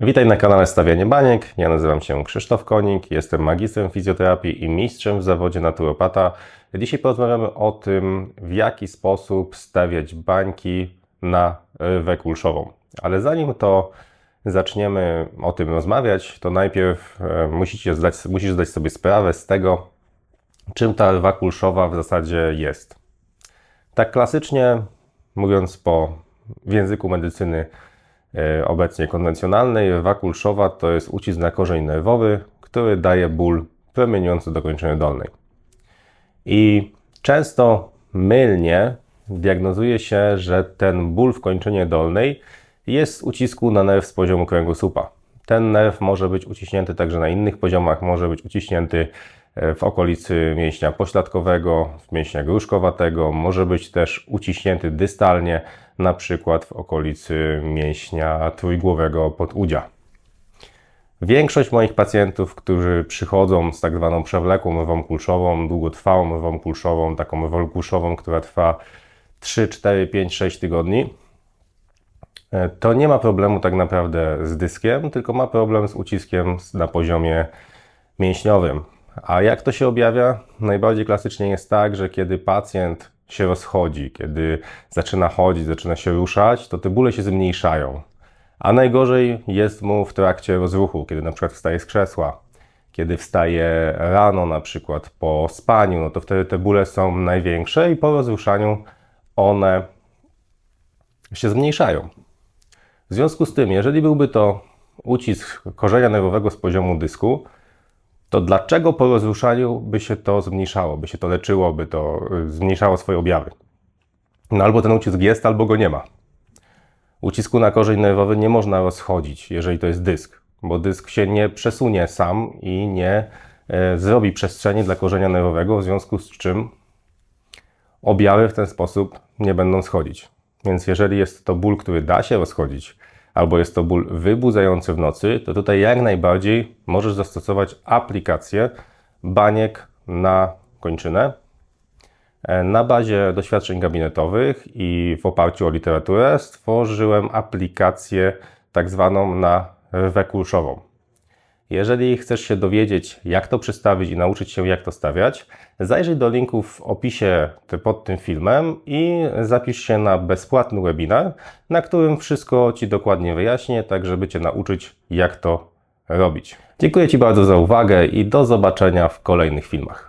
Witaj na kanale Stawianie Baniek. Ja nazywam się Krzysztof Konik, jestem magistrem fizjoterapii i mistrzem w zawodzie naturopata. Dzisiaj porozmawiamy o tym, w jaki sposób stawiać bańki na rywę kulszową. Ale zanim to zaczniemy o tym rozmawiać, to najpierw e, musicie zdać, musisz zdać sobie sprawę z tego, czym ta rwa kulszowa w zasadzie jest. Tak klasycznie, mówiąc po w języku medycyny obecnie konwencjonalnej, rwa kulszowa to jest ucisk na korzeń nerwowy, który daje ból promieniujący do kończyny dolnej. I często mylnie diagnozuje się, że ten ból w kończynie dolnej jest z ucisku na nerw z poziomu kręgosłupa. Ten nerw może być uciśnięty także na innych poziomach, może być uciśnięty e, w okolicy mięśnia pośladkowego, w mięśnia gruszkowatego, może być też uciśnięty dystalnie, na przykład w okolicy mięśnia trójgłowego podudzia. Większość moich pacjentów, którzy przychodzą z tak zwaną przewlekłą rwą kulszową, długotrwałą rwą kulszową, taką rwą kulszową, która trwa 3, 4, 5, 6 tygodni, e, to nie ma problemu tak naprawdę z dyskiem, tylko ma problem z uciskiem na poziomie mięśniowym. A jak to się objawia? Najbardziej klasycznie jest tak, że kiedy pacjent się rozchodzi, kiedy zaczyna chodzić, zaczyna się ruszać, to te bóle się zmniejszają. A najgorzej jest mu w trakcie rozruchu, kiedy na przykład wstaje z krzesła, kiedy wstaje rano na przykład po spaniu, no to wtedy te bóle są największe i po rozruszaniu one się zmniejszają. W związku z tym, jeżeli byłby to ucisk korzenia nerwowego z poziomu dysku, to dlaczego po rozruszaniu by się to zmniejszało, by się to leczyło, by to y, zmniejszało swoje objawy? No albo ten ucisk jest, albo go nie ma. Ucisku na korzeń nerwowy nie można rozchodzić, jeżeli to jest dysk, bo dysk się nie przesunie sam i nie e, zrobi przestrzeni dla korzenia nerwowego, w związku z czym objawy w ten sposób nie będą schodzić. Więc jeżeli jest to ból, który da się rozchodzić, albo jest to ból wybudzający w nocy, to tutaj jak najbardziej możesz zastosować aplikację baniek na kończynę. E, Na bazie doświadczeń gabinetowych i w oparciu o literaturę stworzyłem aplikację tak zwaną na rwę kulszową. Jeżeli chcesz się dowiedzieć, jak to przystawić i nauczyć się, jak to stawiać, zajrzyj do linków w opisie pod tym filmem i zapisz się na bezpłatny webinar, na którym wszystko Ci dokładnie wyjaśnię, tak żeby Cię nauczyć, jak to robić. Dziękuję Ci bardzo za uwagę i do zobaczenia w kolejnych filmach.